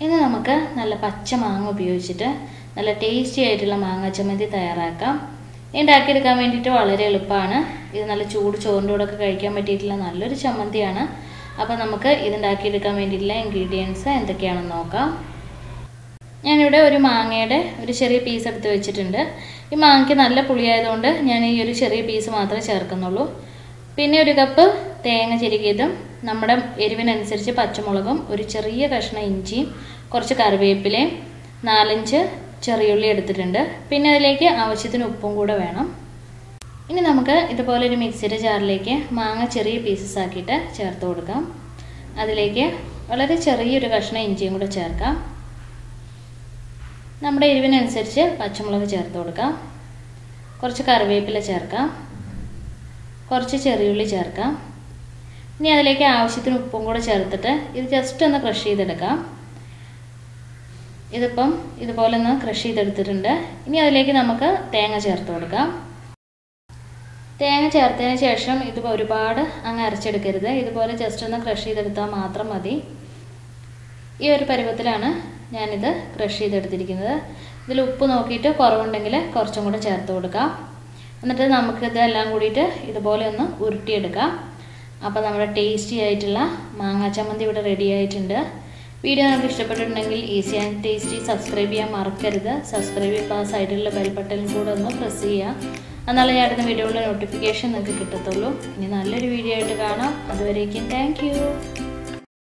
നമുക്ക് നല്ല പച്ച മാങ്ങ ഉപയോഗിച്ചിട്ട് നല്ല ടേസ്റ്റി ആയിട്ടുള്ള മാങ്ങ ചമ്മന്തി തയ്യാറാക്കാം. ഉണ്ടാക്കിയെടുക്കാൻ വേണ്ടിയിട്ട് വളരെ എളുപ്പമാണ്. ഇത് നല്ല ചൂട് ചോറിന്റെ കൂടെ ഒക്കെ കഴിക്കാൻ പറ്റിയിട്ടുള്ള നല്ലൊരു ചമ്മന്തിയാണ്. അപ്പോൾ നമുക്ക് ഇത് ഉണ്ടാക്കിയെടുക്കാൻ വേണ്ടിയിട്ടുള്ള ഇൻഗ്രീഡിയൻസ് എന്തൊക്കെയാണെന്ന് നോക്കാം. ഞാനിവിടെ ഒരു മാങ്ങയുടെ ഒരു ചെറിയ പീസ് എടുത്ത് വെച്ചിട്ടുണ്ട്. ഈ മാങ്ങയ്ക്ക് നല്ല പുളിയായതുകൊണ്ട് ഞാൻ ഈ ഒരു ചെറിയ പീസ് മാത്രമേ ചേർക്കുന്നുള്ളൂ. പിന്നെ ഒരു കപ്പ് തേങ്ങ ചിരുകിയതും നമ്മുടെ എരിവിനനുസരിച്ച് പച്ചമുളകും ഒരു ചെറിയ കഷ്ണം ഇഞ്ചിയും കുറച്ച് കറിവേപ്പിലയും നാലഞ്ച് ചെറിയുള്ളി എടുത്തിട്ടുണ്ട്. പിന്നെ അതിലേക്ക് ആവശ്യത്തിന് ഉപ്പും കൂടെ വേണം. ഇനി നമുക്ക് ഇതുപോലെ ഒരു മിക്സിയുടെ ജാറിലേക്ക് മാങ്ങ ചെറിയ പീസസ് ആക്കിയിട്ട് ചേർത്ത് കൊടുക്കാം. അതിലേക്ക് വളരെ ചെറിയൊരു കഷ്ണം ഇഞ്ചിയും കൂടെ ചേർക്കാം. നമ്മുടെ എരിവിനനുസരിച്ച് പച്ചമുളക് ചേർത്ത് കൊടുക്കാം. കുറച്ച് കറിവേപ്പില ചേർക്കാം. കുറച്ച് ചെറിയുള്ളി ചേർക്കാം. ഇനി അതിലേക്ക് ആവശ്യത്തിന് ഉപ്പും കൂടെ ചേർത്തിട്ട് ഇത് ജസ്റ്റ് ഒന്ന് ക്രഷ് ചെയ്തെടുക്കാം. ഇതിപ്പം ഇതുപോലെ ഒന്ന് ക്രഷ് ചെയ്തെടുത്തിട്ടുണ്ട്. ഇനി അതിലേക്ക് നമുക്ക് തേങ്ങ ചേർത്ത് കൊടുക്കാം. തേങ്ങ ചേർത്തതിന് ശേഷം ഇത് ഒരുപാട് അങ്ങ് അരച്ചെടുക്കരുത്. ഇതുപോലെ ജസ്റ്റ് ഒന്ന് ക്രഷ് ചെയ്തെടുത്താൽ മാത്രം മതി. ഈ ഒരു പരുവത്തിലാണ് ഞാനിത് ക്രഷ് ചെയ്തെടുത്തിരിക്കുന്നത്. ഇതിൽ ഉപ്പ് നോക്കിയിട്ട് കുറവുണ്ടെങ്കിൽ കുറച്ചും കൂടെ ചേർത്ത് കൊടുക്കാം. എന്നിട്ട് നമുക്ക് ഇതെല്ലാം കൂടിയിട്ട് ഇതുപോലെ ഒന്ന് ഉരുട്ടിയെടുക്കാം. അപ്പോൾ നമ്മുടെ ടേസ്റ്റി ആയിട്ടുള്ള മാങ്ങാ ചമ്മന്തി ഇവിടെ റെഡി ആയിട്ടുണ്ട്. വീഡിയോ നിങ്ങൾക്ക് ഇഷ്ടപ്പെട്ടിട്ടുണ്ടെങ്കിൽ ഈസി ആൻഡ് ടേസ്റ്റി സബ്സ്ക്രൈബ് ചെയ്യാൻ മറക്കരുത്. സബ്സ്ക്രൈബ് ചെയ്യുമ്പോൾ ആ സൈഡിലുള്ള ബെൽ കൂടെ ഒന്ന് പ്രസ് ചെയ്യുക. എന്നാലേ ഞാൻ അടുത്ത വീഡിയോയുടെ നോട്ടിഫിക്കേഷൻ നിങ്ങൾക്ക് കിട്ടത്തുള്ളൂ. ഇനി നല്ലൊരു വീഡിയോ ആയിട്ട് കാണാം. അതുവരേക്കും താങ്ക്